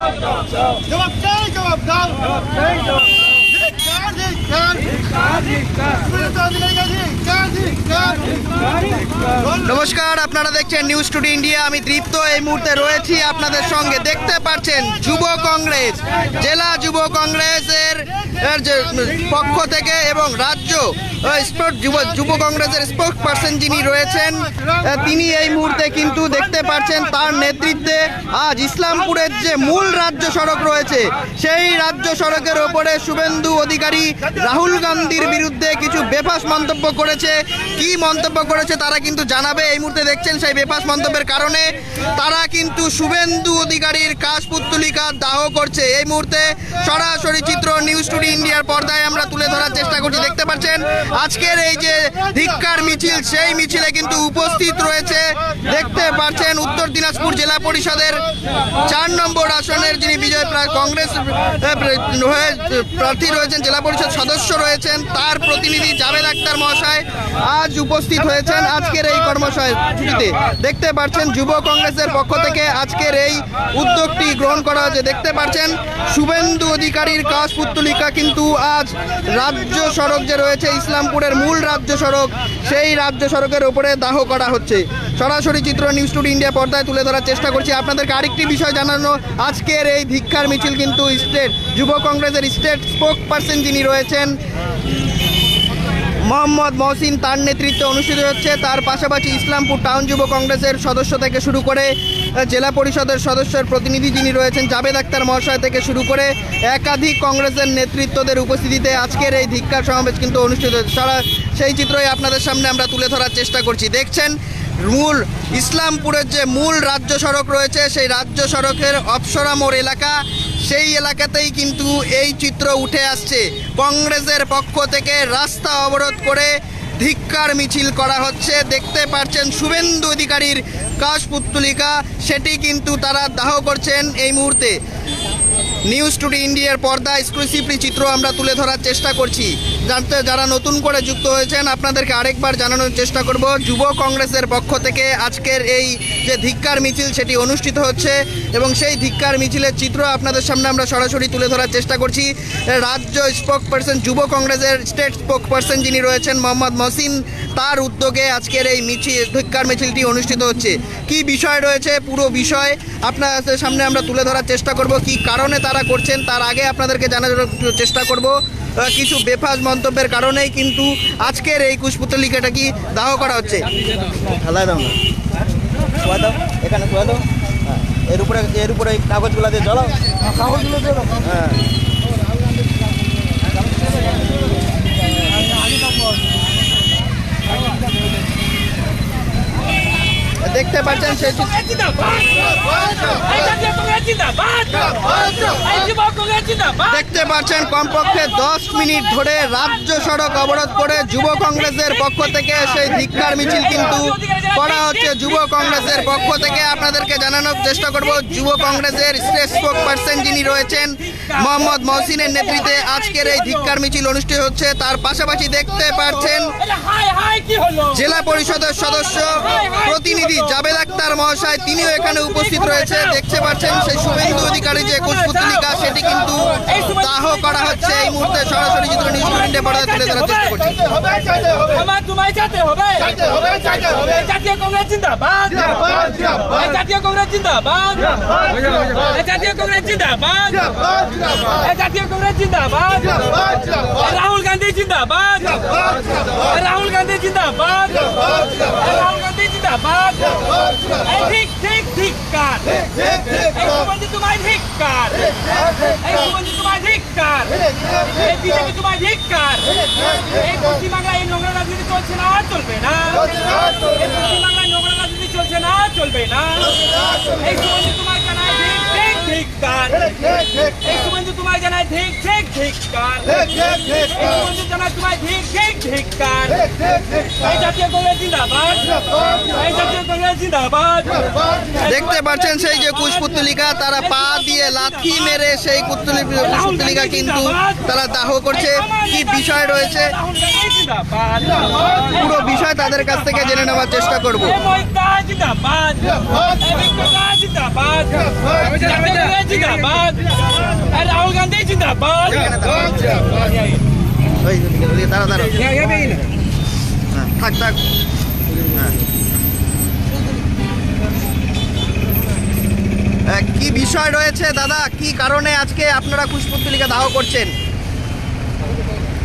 জবাব চাই জবাব দাও ধিক্কার, ধিক্কার। সুব্রত অধিকারীকে ধিক্কার, ধিক্কার। নমস্কার, আপনারা দেখছেন নিউজ টুডে ইন্ডিয়া আমি তৃপ্ত এই মুহূর্তে রয়েছি আপনাদের সঙ্গে। দেখতে পাচ্ছেন যুব কংগ্রেস, জেলা যুব কংগ্রেসের পক্ষ থেকে এবং রাজ্য যুব যুব কংগ্রেসের স্পোর্ট পার্সন যিনি রয়েছেন তিনি এই মুহূর্তে কিন্তু দেখতে পাচ্ছেন তার নেতৃত্বে আজ ইসলামপুরের যে মূল রাজ্য সড়ক রয়েছে, সেই রাজ্য সড়কের ওপরে শুভেন্দু অধিকারী রাহুল গান্ধীর বিরুদ্ধে কিছু বেফাস মন্তব্য করেছে। কি মন্তব্য করেছে তারা কিন্তু জানাবে। এই মুহূর্তে দেখছেন সেই বেফাস মন্তব্যের কারণে তারা কিন্তু শুভেন্দু অধিকারীর কাশপুত্তলিকা দাহ করছে। এই মুহূর্তে সরাসরি চিত্র নিউজ টুডে ইন্ডিয়ার পর্দায় আমরা তুলে ধরার চেষ্টা করছি। দেখতে পাচ্ছেন, আজকের এই যে ধিক্কার মিছিল, সেই মিছিলে কিন্তু উপস্থিত রয়েছে। দেখতে পাচ্ছেন, উত্তর দিনাজপুর জেলা পরিষদের চার নম্বর আসনের যিনি বিজয় প্রা- কংগ্রেস প্রার্থী রয়েছেন, জেলা পরিষদ সদস্য রয়েছেন, তার প্রতিনিধি জাভেদ আক্তার মহাশয়। আজ উপস্থিত হয়েছেন আজকের এই কর্মসূচিতে দেখতে পাচ্ছেন যুব কংগ্রেসের পক্ষ থেকে আজকের এই উদ্যোগটি গ্রহণ করা হয়েছে। দেখতে পাচ্ছেন শুভেন্দু অধিকারীর কাশপুত্তলিকা কিন্তু আজ রাজ্য সড়ক যে রয়েছে, ইসলামপুরের মূল রাজ্য সড়ক, সেই রাজ্য সড়কের উপরে দাহ করা হচ্ছে। সরাসরি চিত্র নিউজ টুডে ইন্ডিয়া পর্দায় তুলে ধরার চেষ্টা করছি। আপনাদেরকে আরেকটি বিষয় জানানো, আজকের এই ধিক্ষার মিছিল কিন্তু স্টেট, যুব কংগ্রেসের স্টেট স্পোক পার্সন যিনি রয়েছেন মোহাম্মদ মহসিন তার নেতৃত্বে অনুষ্ঠিত হচ্ছে। তার পাশাপাশি ইসলামপুর টাউন যুব কংগ্রেসের সদস্য থেকে শুরু করে জেলা পরিষদের সদস্যের প্রতিনিধি যিনি রয়েছেন জাবেদ আক্তার মহাশয় থেকে শুরু করে একাধিক কংগ্রেসের নেতৃত্বদের উপস্থিতিতে আজকের এই ধিক্ষার সমাবেশ কিন্তু অনুষ্ঠিত হচ্ছে। সারা সেই চিত্রই আপনাদের সামনে আমরা তুলে ধরার চেষ্টা করছি। দেখছেন, মূল ইসলামপুরের যে মূল রাজ্য সড়ক রয়েছে, সেই রাজ্য সড়কের অপসরা মোড় এলাকা সেই এলাকাতেই কিন্তু এই চিত্র উঠে আসছে। কংগ্রেসের পক্ষ থেকে রাস্তা অবরোধ করে ধিক্কার মিছিল করা হচ্ছে। দেখতে পাচ্ছেন শুভেন্দু অধিকারীর কাশপুত্তলিকা সেটি কিন্তু তারা দাহ করছেন এই মুহূর্তে। নিউজ টুডে ইন্ডিয়ার পর্দা এক্সক্লুসিভলি চিত্র আমরা তুলে ধরার চেষ্টা করছি। জানতে যারা নতুন করে যুক্ত হয়েছেন, আপনাদেরকে আরেকবার জানানোর চেষ্টা করব। যুব কংগ্রেসের পক্ষ থেকে আজকের এই যে ধিক্কার মিছিল, সেটি অনুষ্ঠিত হচ্ছে এবং সেই ধিক্কার মিছিলের চিত্র আপনাদের সামনে আমরা সরাসরি তুলে ধরার চেষ্টা করছি। রাজ্য স্পোক পার্সন যুব কংগ্রেসের স্টেট স্পোক পার্সন যিনি রয়েছেন, মোহাম্মদ মহসিন, তার উদ্যোগে আজকের এই মিছিল, ধিক্কার মিছিলটি অনুষ্ঠিত হচ্ছে। কি বিষয় রয়েছে? পুরো বিষয় আপনাদের সামনে আমরা তুলে ধরার চেষ্টা করব। কি কারণে তারা করছেন, তার আগে আপনাদেরকে জানানোর চেষ্টা করব। কিছু বেফাজ বেফাস মন্তব্যের কারণেই কিন্তু আজকের এই কুশপুতলিকাটা কি দাহ করা হচ্ছে? ঢালাই দাও না। শোয়া দাও এখানে শোয়া দাও। হ্যাঁ, এর উপরে এর উপরে এই কাগজগুলো দিয়ে জ্বলাও। কাগজগুলো দিয়ে হ্যাঁ। দেখতে পাচ্ছেন সেই দেখতে পাচ্ছেন কমপক্ষে দশ মিনিট ধরে রাজ্য সড়ক অবরোধ করে যুব কংগ্রেসের পক্ষ থেকে সেই ধিক্কার মিছিল কিন্তু করা হচ্ছে। যুব কংগ্রেসের পক্ষ থেকে আপনাদেরকে জানানোর চেষ্টা করব। যুব কংগ্রেসের স্পোক পার্সন যিনি রয়েছেন মোহাম্মদ মহসিনের নেতৃত্বে আজকের এই ধিক্কার মিছিল অনুষ্ঠিত হচ্ছে তার পাশাপাশি দেখতে পাচ্ছেন এটা হাই হাই কি হলো? জেলা পরিষদের সদস্য প্রতিনিধি জাবেদ আক্তার মহাশয় তিনিও এখানে উপস্থিত রয়েছে দেখতে পাচ্ছেন সেই শুভেন্দু অধিকারী যে কুশপুতলিকা সেটি কিন্তু দাহ করা হচ্ছে। এই মুহূর্তে সরাসরি চিত্র নিউজ ইন্ডিয়া পর্দায় তুলে ধরার চেষ্টা করছি। জাতীয় কংগ্রেস জিন্দাবাদ জাতীয় কংগ্রেস জিন্দাবাদ জাতীয় কংগ্রেস জিন্দাবাদ। জাতীয় কংগ্রেস জিন্দাবাদ। রাহুল গান্ধী জিন্দাবাদ। রাহুল গান্ধী জিন্দাবাদ। রাহুল গান্ধী জিন্দাবাদ। এই ঠিক ঠিক ঠিক কার? ঠিক, ঠিক, ঠিক, এই সুবন্ধি তোমায় ঠিক কার? এই তোমায় ঠিক এই বিজেপি তোমায় ঠিক এই পশ্চিমবাংলায় এই নোংরা রাজনীতি চলছে না আর চলবে না। এই পশ্চিমবাংলায় নোংরা রাজনীতি চলছে না চলবে না। এই এই সুবন্ধি তোমায় জানাই এই জানাই তোমায় এই জাতীয় কংগ্রেস জিন্দাবাদ। এই জাতীয় কংগ্রেস জিন্দাবাদ। দেখতে পাচ্ছেন সেই যে কুশপুত্তলিকা তারা পা দিয়ে লাথি মেরে সেই কুত্তলি- কুশপুত্তলিকা কিন্তু তারা দাহ করছে। কি বিষয় রয়েছে? পুরো বিষয় তাদের কাছ থেকে জেনে নেওয়ার চেষ্টা করব। হ্যাঁ। কি বিষয় রয়েছে দাদা? কি কারণে আজকে আপনারা কুশপুত্তলিকা দাহ করছেন?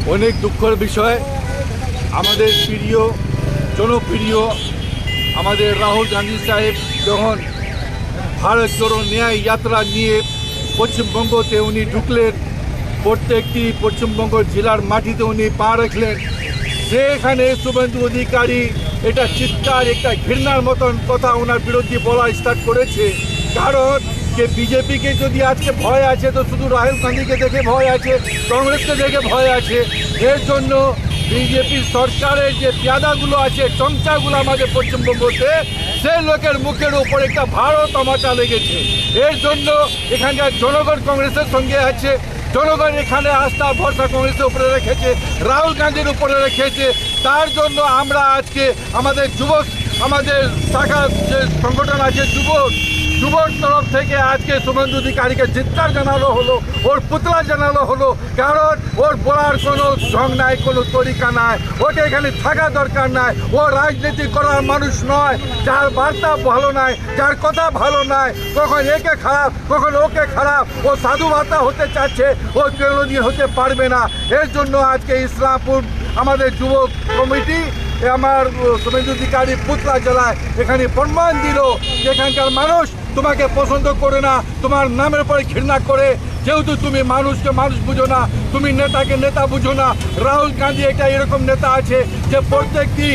অনেক দুঃখের বিষয়। আমাদের প্রিয়, জনপ্রিয় আমাদের রাহুল গান্ধী সাহেব যখন ভারত জোড়ো ন্যায় যাত্রা নিয়ে পশ্চিমবঙ্গতে উনি ঢুকলেন, প্রত্যেকটি পশ্চিমবঙ্গ জেলার মাটিতে উনি পা রাখলেন, সেখানে শুভেন্দু অধিকারী এটা চিৎকার, একটা ঘৃণার মতন কথা ওনার বিরুদ্ধে বলা স্টার্ট করেছে। কারণ যে বিজেপিকে যদি আজকে ভয় আছে, তো শুধু রাহুল গান্ধীকে দেখে ভয় আছে, কংগ্রেসকে দেখে ভয় আছে। এর জন্য বিজেপি সরকারের যে পেয়াদাগুলো আছে, চমচাগুলো আমাদের পশ্চিমবঙ্গতে সেই লোকের মুখের উপর একটা ভারত আমাচা লেগেছে। এর জন্য এখানকার জনগণ কংগ্রেসের সঙ্গে আছে। জনগণ এখানে আস্থা, ভরসা কংগ্রেসের উপরে রেখেছে, রাহুল গান্ধীর উপরে রেখেছে। তার জন্য আমরা আজকে আমাদের যুবক, আমাদের শাখা যে সংগঠন আছে, যুবক যুবক তরফ থেকে আজকে শুভেন্দু অধিকারীকে চিৎকার জানানো হলো, ওর পুতলা জানানো হলো, কারণ ওর বলার কোনো ঢং নাই, কোনো তরিকা নাই, ওকে এখানে থাকা দরকার নাই, ও রাজনীতি করার মানুষ নয়, যার বার্তা ভালো নাই, যার কথা ভালো নাই, কখন একে খারাপ, কখন ওকে খারাপ, ও সাধু বার্তা হতে চাচ্ছে, ও কোনোদিন হতে পারবে না। এর জন্য আজকে ইসলামপুর আমাদের যুবক কমিটি আমার অধিকারী পুতলা জেলায় এখানে প্রমাণ দিল এখানকার মানুষ তোমাকে পছন্দ করে না, তোমার নামের পরে ঘৃণা করে। যেহেতু তুমি মানুষকে মানুষ বুঝো না, তুমি নেতাকে নেতা বুঝো না। রাহুল গান্ধী একটা এরকম নেতা আছে যে প্রত্যেকটি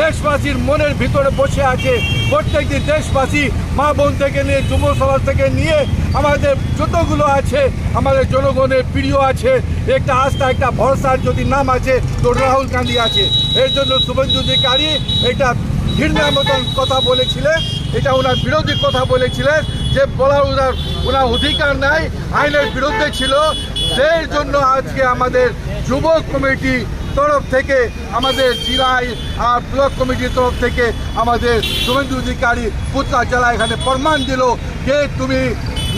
দেশবাসীর মনের ভিতরে বসে আছে। প্রত্যেকটি দেশবাসী মা বোন থেকে নিয়ে যুব সমাজ থেকে নিয়ে আমাদের যতগুলো আছে, আমাদের জনগণের প্রিয় আছে, একটা আস্থা, একটা ভরসার যদি নাম আছে, তো রাহুল গান্ধী আছে। এর জন্য শুভেন্দু অধিকারী এটা ঘৃণার মতন কথা বলেছিলেন, এটা ওনার বিরোধী কথা বলেছিলেন, যে বলার ওনার ওনার অধিকার নাই, আইনের বিরুদ্ধে ছিল। সেই জন্য আজকে আমাদের যুব কমিটি তরফ থেকে, আমাদের জেলায় আর ব্লক কমিটির তরফ থেকে আমাদের শুভেন্দু অধিকারী পুতলা জেলা এখানে প্রমাণ দিল যে তুমি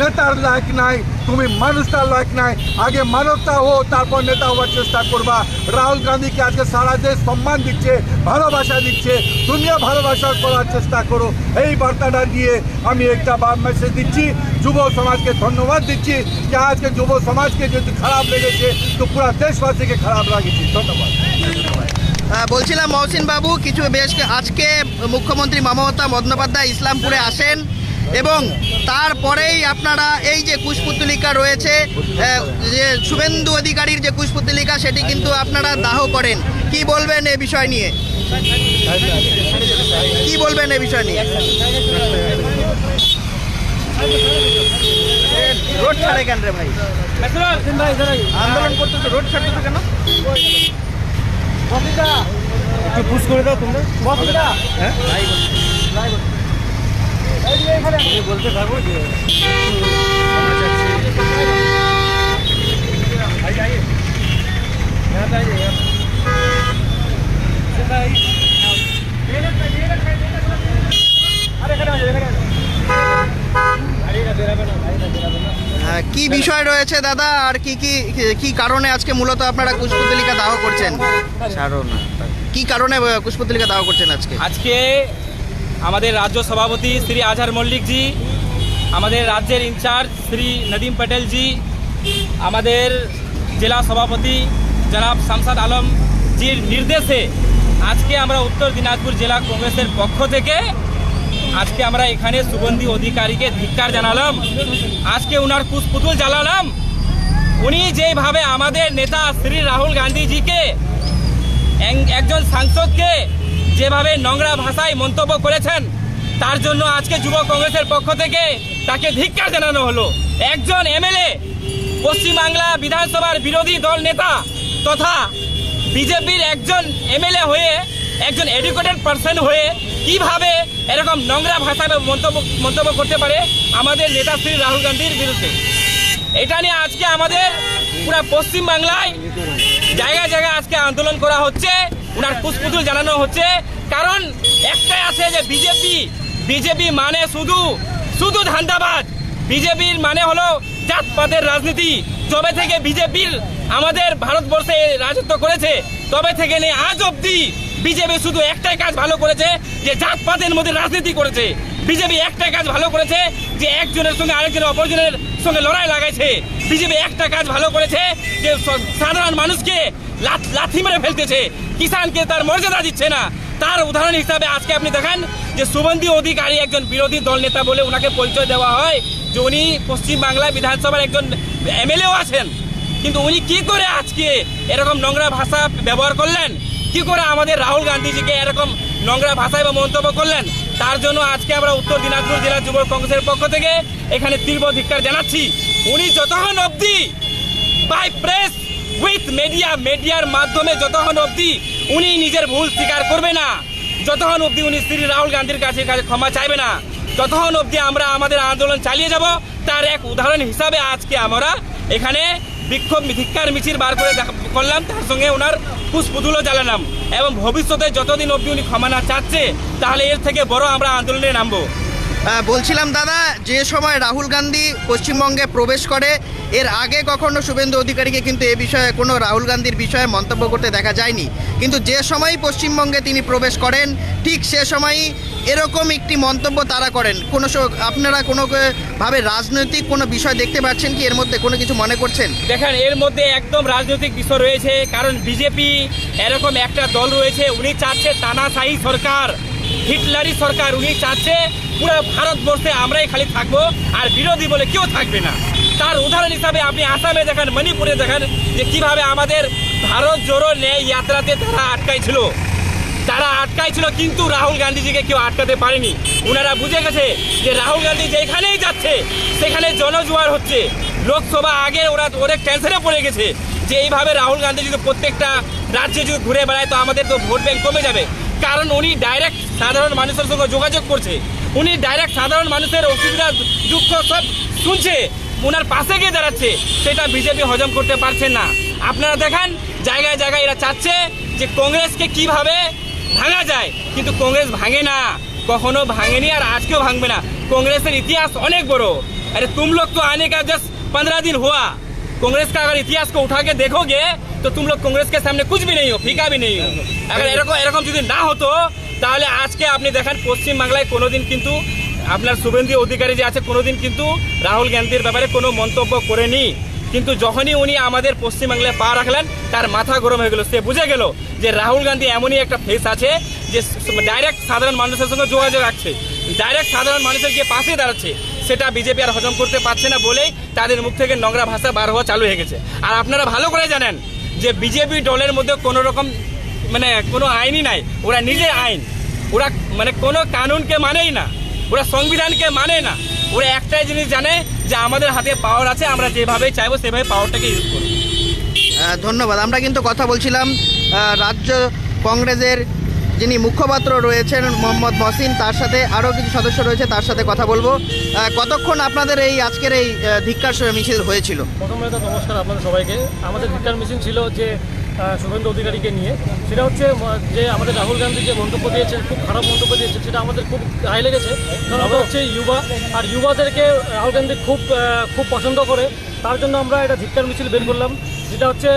নেতার লায়ক নাই, তুমি মানুষটার লায়ক নাই। আগে মানবতা হো, তারপর নেতা হওয়ার চেষ্টা করবা। রাহুল গান্ধীকে আজকে সারা দেশ সম্মান দিচ্ছে, ভালোবাসা দিচ্ছে তুমিও ভালোবাসা করার চেষ্টা করো। এই বার্তাটা দিয়ে আমি একটা মেসেজ দিচ্ছি, যুব সমাজকে ধন্যবাদ দিচ্ছি যে আজকে যুব সমাজকে যদি খারাপ লেগেছে, তো পুরো দেশবাসীকে খারাপ লাগেছে। ধন্যবাদ। বলছিলাম মহসিন বাবু, কিছু বেশ আজকে মুখ্যমন্ত্রী মমতা বন্দ্যোপাধ্যায় ইসলামপুরে আসেন। এবং তারপরেই আপনারা এই যে কুশপুতলিকা রয়েছে যে শুভেন্দু অধিকারীর যে কুশপুতলিকা সেটি কিন্তু আপনারা দাহ করেন। কি বলবেন এ বিষয় নিয়ে? কি বলবেন এ বিষয় নিয়ে? রোড ছাড়ে কেন রে ভাই? আন্দোলন করতেছে রোড ছাড়তেছে কেন? হ্যাঁ, কি বিষয় রয়েছে দাদা? আর কি কি কি কারণে আজকে মূলত আপনারা কুশপুতলিকা দাহ করছেন? কি কারণে কুশপুতলিকা দাহ করছেন আজকে? আজকে আমাদের রাজ্য সভাপতি শ্রী আজহার মল্লিকজি আমাদের রাজ্যের ইনচার্জ শ্রী নদীম প্যাটেলজি আমাদের জেলা সভাপতি জনাব শামসাদ আলম জির নির্দেশে আজকে আমরা উত্তর দিনাজপুর জেলা কংগ্রেসের পক্ষ থেকে আজকে আমরা এখানে সুগন্ধি অধিকারীকে ধিক্কার জানালাম। আজকে উনার কুশপুতুল জ্বালালাম। উনি যেভাবে আমাদের নেতা শ্রী রাহুল গান্ধীজিকে একজন সাংসদকে যেভাবে নোংরা ভাষায় মন্তব্য করেছেন, তার জন্য আজকে যুব কংগ্রেসের পক্ষ থেকে তাকে ধিক্কার জানানো হলো। একজন এমএলএ, পশ্চিমবাংলা বিধানসভার বিরোধী দল নেতা তথা বিজেপির একজন এমএলএ হয়ে, একজন এডুকেটেড পার্সন হয়ে কীভাবে এরকম নোংরা ভাষায় মন্তব্য মন্তব্য করতে পারে আমাদের নেতা শ্রী রাহুল গান্ধীর বিরুদ্ধে। এটা নিয়ে আজকে আমাদের পুরো পশ্চিম বাংলায় জায়গায় জায়গায় আজকে আন্দোলন করা হচ্ছে। উনার পুষ্পুতুল জানানো হচ্ছে, কারণ একটাই আছে যে বিজেপি বিজেপি মানে শুধু শুধু ধান্দাবাজ বিজেপির মানে হলো জাতপাতের রাজনীতি। যবে থেকে বিজেপির আমাদের ভারতবর্ষে রাজত্ব করেছে, তবে থেকে নিয়ে আজ অবধি বিজেপি শুধু একটাই কাজ ভালো করেছে, যে জাতপাতের মধ্যে রাজনীতি করেছে। বিজেপি একটাই কাজ ভালো করেছে, যে একজনের সঙ্গে আরেকজনের অপরজনের সঙ্গে লড়াই লাগাইছে। বিজেপি একটা কাজ ভালো করেছে, যে সাধারণ মানুষকে লাথ- মেরে ফেলতেছে। কিষানকে তার মর্যাদা দিচ্ছে না। তার উদাহরণ হিসাবে আজকে আপনি দেখেন যে শুভেন্দু অধিকারী একজন বিরোধী দল নেতা বলে ওনাকে পরিচয় দেওয়া হয় যে উনি পশ্চিমবাংলা বিধানসভার একজন এমএলএও আছেন। কিন্তু উনি কি করে আজকে এরকম নোংরা ভাষা ব্যবহার করলেন? কি করে আমাদের রাহুল গান্ধীজিকে এরকম নোংরা ভাষায় বা মন্তব্য করলেন? তার জন্য আজকে আমরা উত্তর দিনাজপুর জেলা যুব কংগ্রেসের পক্ষ থেকে এখানে তীব্র ধিক্কার জানাচ্ছি। উনি যতক্ষণ অবধি বাই প্রেস উইথ মিডিয়া মিডিয়ার মাধ্যমে যতক্ষণ অবধি উনি নিজের ভুল স্বীকার করবে না, যতক্ষণ অবধি উনি শ্রী রাহুল গান্ধীর কাছে কাছে ক্ষমা চাইবে না, যতক্ষণ অবধি আমরা আমাদের আন্দোলন চালিয়ে যাব, তার এক উদাহরণ হিসাবে আজকে আমরা এখানে বিক্ষোভ ধিক্কার মিছিল বার করে করলাম, তার সঙ্গে ওনার পুষ্পুতুলও জ্বালালাম এবং ভবিষ্যতে যতদিন অবধি উনি ক্ষমা না চাচ্ছে, তাহলে এর থেকে বড় আমরা আন্দোলনে নামবো। বলছিলাম দাদা, যে সময় রাহুল গান্ধী পশ্চিমবঙ্গে প্রবেশ করে, এর আগে কখনো শুভেন্দু অধিকারীকে কিন্তু এ বিষয়ে কোনো রাহুল গান্ধীর বিষয়ে মন্তব্য করতে দেখা যায়নি। কিন্তু যে সময়ই পশ্চিমবঙ্গে তিনি প্রবেশ করেন, ঠিক সে সময়ই এরকম একটি মন্তব্য তারা করেন। কোনো আপনারা কোনো ক- ভাবে রাজনৈতিক কোনো বিষয় দেখতে পাচ্ছেন কি? এর মধ্যে কোনো কিছু মনে করছেন? দেখেন, এর মধ্যে একদম রাজনৈতিক বিষয় রয়েছে, কারণ বিজেপি এরকম একটা দল রয়েছে, উনি চাচ্ছে তানাশাহী সরকার। হিটলারি সরকার উনি চাচ্ছে পুরো ভারতবর্ষে আমরাই খালি থাকব আর বিরোধী বলে কেউ থাকবে না। তার উদাহরণ হিসাবে আপনি আসামে দেখেন, মণিপুরে দেখেন যে কীভাবে আমাদের ভারত জোড়ো ন্যায় যাত্রাতে তারা আটকাইছিল। তারা আটকাই ছিল কিন্তু রাহুল গান্ধীজিকে কেউ আটকাতে পারেনি। ওনারা বুঝে গেছে যে রাহুল গান্ধী যেখানেই যাচ্ছে, সেখানে জনজোয়ার হচ্ছে। লোকসভা আগে ওরা অনেক টেনশনে পড়ে গেছে যে এইভাবে রাহুল গান্ধী যদি প্রত্যেকটা রাজ্যে যদি ঘুরে বেড়ায়, তো আমাদের তো ভোট ব্যাংক কমে যাবে। কারণ উনি ডাইরেক্ট সাধারণ মানুষের সঙ্গে যোগাযোগ করছে। উনি ডাইরেক্ট সাধারণ মানুষের অসুবিধা, দুঃখ সব শুনছে। ওনার পাশে গিয়ে দাঁড়াচ্ছে, সেটা বিজেপি হজম করতে পারছে না। আপনারা দেখান, জায়গায় জায়গায় এরা চাচ্ছে যে কংগ্রেসকে কীভাবে ভাঙা যায়। কিন্তু কংগ্রেস ভাঙে না, কখনো ভাঙেনি আর আজকেও ভাঙবে না। কংগ্রেসের ইতিহাস অনেক বড়। আরে তুম লোক তো আনে কা জাস্ট পনেরো দিন হওয়া। कांग्रेस का अगर इतिहास को उठा के देखोगे तो तुम लोग कांग्रेस के सामने कुछ भी नहीं हो ফিকা भी नहीं हो अगर এরকম এরকম যদি না হতো তাহলে আজকে আপনি দেখেন পশ্চিম বাংলায় কোনোদিন কিন্তু আপনার শুভেন্দু অধিকারী যে আছে কোনোদিন কিন্তু রাহুল গান্ধীর ব্যাপারে কোনো মন্তব্য করেনি কিন্তু যখনই উনি আমাদের পশ্চিমবাংলায় পা রাখলেন তার মাথা গরম হয়ে গেল সে বুঝে গেল যে রাহুল গান্ধী এমনই একটা ফেস আছে যে ডাইরেক্ট সাধারণ মানুষের সঙ্গে যোগাযোগ রাখছে ডাইরেক্ট সাধারণ মানুষের গিয়ে পাশে দাঁড়াচ্ছে সেটা বিজেপি আর হজম করতে পারছে না বলেই তাদের মুখ থেকে নোংরা ভাষা বার হওয়া চালু হয়ে গেছে। আর আপনারা ভালো করে জানেন যে বিজেপি দলের মধ্যে কোনো রকম মানে কোনো আইনই নাই। ওরা নিজের আইন। ওরা মানে কোনো কানুনকে মানেই না। ওরা সংবিধানকে মানে না। ওরা একটাই জিনিস জানে যে আমাদের হাতে পাওয়ার আছে, আমরা যেভাবে চাইব সেভাবে পাওয়ারটাকে ইউজ করব। ধন্যবাদ। আমরা কিন্তু কথা বলছিলাম রাজ্য কংগ্রেসের যিনি মুখপাত্র রয়েছেন মোহাম্মদ মহসিন, তার সাথে আরও কিছু সদস্য রয়েছে, তার সাথে কথা বলব। কতক্ষণ আপনাদের এই আজকের এই ধিক্কার মিছিল হয়েছিল? প্রথমে তো নমস্কার আপনাদের সবাইকে। আমাদের রিটার মিছিল ছিল যে শুভেন্দু অধিকারীকে নিয়ে। সেটা হচ্ছে যে আমাদের রাহুল গান্ধী যে মন্তব্য দিয়েছে খুব খারাপ মন্তব্য দিয়েছে সেটা আমাদের খুব গায়ে লেগেছে। আমরা হচ্ছে ইউবা, আর ইউবাদেরকে রাহুল গান্ধী খুব খুব পছন্দ করে। তার জন্য আমরা এটা ধিক্কার মিছিল বের করলাম। যেটা হচ্ছে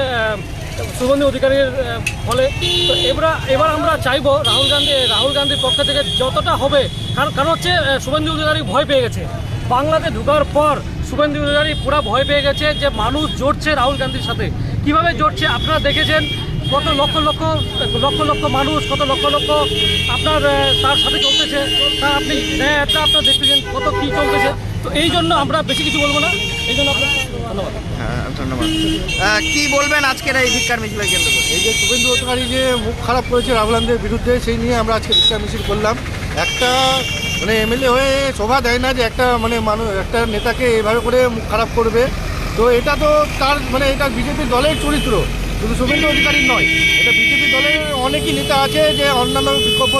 শুভেন্দু অধিকারীর ফলে। এবার এবার আমরা চাইব রাহুল গান্ধী, রাহুল গান্ধীর পক্ষ থেকে যতটা হবে, কারণ কারণ হচ্ছে শুভেন্দু অধিকারী ভয় পেয়ে গেছে। বাংলাতে ঢুকার পর শুভেন্দু অধিকারী পুরা ভয় পেয়ে গেছে যে মানুষ জড়ছে রাহুল গান্ধীর সাথে। কীভাবে জড়ছে আপনারা দেখেছেন, কত লক্ষ লক্ষ লক্ষ লক্ষ মানুষ, কত লক্ষ লক্ষ আপনার তার সাথে চলতেছে। তা আপনি ন্যায়টা আপনার দেখতেছেন কত কী চলতেছে। তো এই জন্য আমরা বেশি কিছু বলব না। এই জন্য আপনার ধন্যবাদ। হ্যাঁ ধন্যবাদ। কি বলবেন আজকের এই ধিক্কার মিছিলে কেন্দ্র করে এই যে শুভেন্দু অধিকারী যে মুখ খারাপ করেছে রাহুল বিরুদ্ধে, সেই নিয়ে আমরা আজকে রিক্সা মিছিল করলাম। একটা মানে এমএলএ হয়ে শোভা দেয় না যে একটা মানে মানুষ একটা নেতাকে এইভাবে করে মুখ খারাপ করবে। তো এটা তো তার মানে এটা বিজেপি দলের চরিত্র। শুধু শুভেন্দু অধিকারী নয়, এটা বিজেপি দলের অনেকই নেতা আছে যে অন্যান্য বিক্ষোভ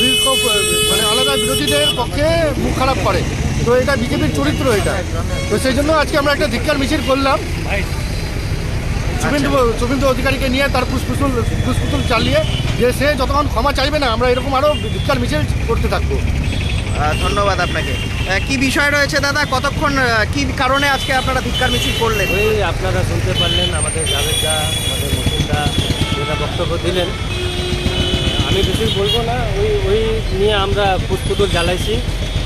বিক্ষোভ মানে আলাদা বিরোধীদের পক্ষে মুখ খারাপ করে। তো এটা বিজেপির চরিত্র এটা। তো সেই জন্য আজকে আমরা একটা ধিক্কার মিছিল করলাম। শুভেন্দু শুভেন্দু অধিকারীকে নিয়ে তার ফুসফুসুল ফুসফুসুল চালিয়ে যে সে যতক্ষণ ক্ষমা চাইবে না আমরা এরকম আরও ধিক্কার মিছিল করতে থাকব। ধন্যবাদ আপনাকে। কি বিষয় রয়েছে দাদা? কতক্ষণ কি কারণে আজকে আপনারা ধিক্কার মিছিল করলেন? ওই আপনারা শুনতে পারলেন আমাদের জাভেদ দা আমাদের মুসলিমদা যেটা বক্তব্য দিলেন। আমি বেশি বলব না। ওই ওই নিয়ে আমরা ফুটফুটুল জ্বালাইছি।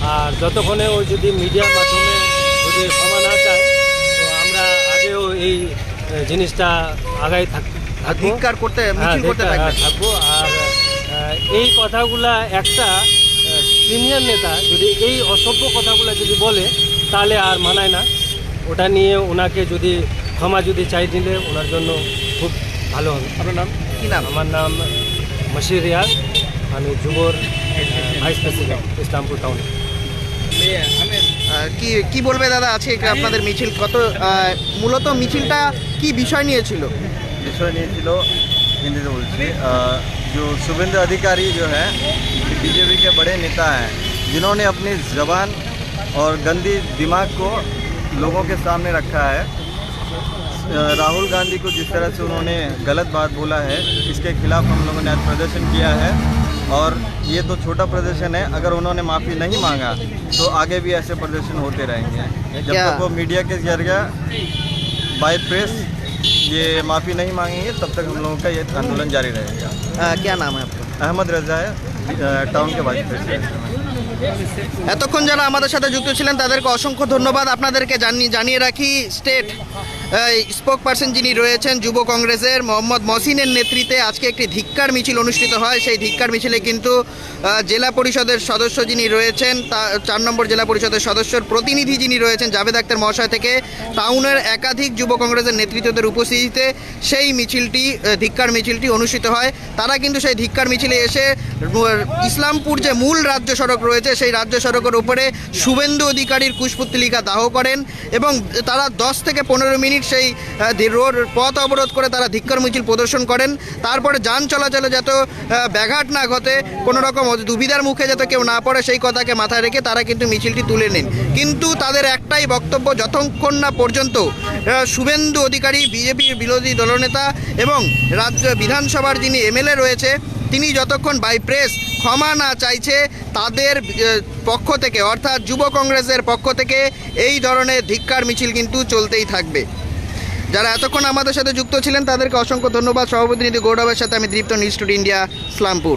আর যতক্ষণে ওই যদি মিডিয়ার মাধ্যমে যদি ক্ষমা না চায় তো আমরা আগেও এই জিনিসটা আগাই থাক থাকব। করতে হ্যাঁ, করতে হ্যাঁ, থাকব। আর এই কথাগুলা একটা সিনিয়র নেতা যদি এই অসভ্য কথাগুলো যদি বলে তাহলে আর মানায় না। ওটা নিয়ে ওনাকে যদি ক্ষমা যদি চাই দিলে ওনার জন্য খুব ভালো হবে। আপনার নাম? কি নাম? আমার নাম মশির রিয়াজ। আমি যুবর ভাইস প্রেসিডেন্ট ইসলামপুর টাউন। কি কি বলবে দাদা আজকে আপনাদের মিছিল কত আহ, মূলত মিছিলটা কি বিষয় নিয়েছিল विश्व नीति लो हिंदी से बोलती जो शुभेंद्र अधिकारी जो है बीजेपी के बड़े नेता हैं जिन्होंने अपनी जबान और गंदी दिमाग को लोगों के सामने रखा है अ, राहुल गांधी को जिस तरह से उन्होंने गलत बात बोला है इसके खिलाफ हम लोगों ने आज प्रदर्शन किया है और ये तो छोटा प्रदर्शन है अगर उन्होंने माफ़ी नहीं मांगा तो आगे भी ऐसे प्रदर्शन होते रहेंगे जब क्या? तक वो मीडिया के जरिए बाय प्रेस ये माफ़ी नहीं मांगेंगे तब तक हम लोगों का ये आंदोलन जारी रहेगा আহ, क्या नाम है आपका अहमद रजा है अ, टाउन के वाइस प्रेसिडेंट हैं। এতক্ষণ যারা আমাদের সাথে যুক্ত ছিলেন তাদেরকে অসংখ্য ধন্যবাদ আপনাদেরকে জানিয়ে জানিয়ে রাখি স্টেট স্পোক পার্সন যিনি রয়েছেন যুব কংগ্রেসের মোহাম্মদ মসিনের নেতৃত্বে আজকে একটি ধিক্কার মিছিল অনুষ্ঠিত হয়। সেই ধিক্কার মিছিলে কিন্তু জেলা পরিষদের সদস্য যিনি রয়েছেন, তা, চার নম্বর জেলা পরিষদের সদস্যর প্রতিনিধি যিনি রয়েছেন, জাভেদ আক্তার মহাশয় থেকে টাউনের একাধিক যুব কংগ্রেসের নেতৃত্বদের উপস্থিতিতে সেই মিছিলটি ধিক্কার মিছিলটি অনুষ্ঠিত হয়। তারা কিন্তু সেই ধিক্কার মিছিলে এসে ইসলামপুর যে মূল রাজ্য সড়ক রয়েছে, সেই রাজ্য সড়কের উপরে শুভেন্দু অধিকারীর কুশপুত্তলিকা দাহ করেন এবং তারা দশ থেকে পনেরো মিনিট সেই রোড পথ অবরোধ করে তারা ধিক্কার মিছিল প্রদর্শন করেন। তারপরে যান চলাচলে যাতে আহ, ব্যাঘাত না ঘটে কোনো রকম দুবিধার মুখে যাতে কেউ না পড়ে সেই কথাকে মাথায় রেখে তারা কিন্তু মিছিলটি তুলে নেন। কিন্তু তাদের একটাই বক্তব্য যতক্ষণ না পর্যন্ত শুভেন্দু অধিকারী বিজেপির বিরোধী দলনেতা এবং রাজ্য বিধানসভার যিনি এমএলএ রয়েছে তিনি যতক্ষণ বাই প্রেস ক্ষমা না চাইছে তাদের পক্ষ থেকে অর্থাৎ যুব কংগ্রেসের পক্ষ থেকে এই ধরনের ধিক্কার মিছিল কিন্তু চলতেই থাকবে। যারা এতক্ষণ আমাদের সাথে যুক্ত ছিলেন, তাদেরকে অসংখ্য ধন্যবাদ। সহপ্রতিনিধি গৌরবের সাথে আমি Deepto news today India, Islampur.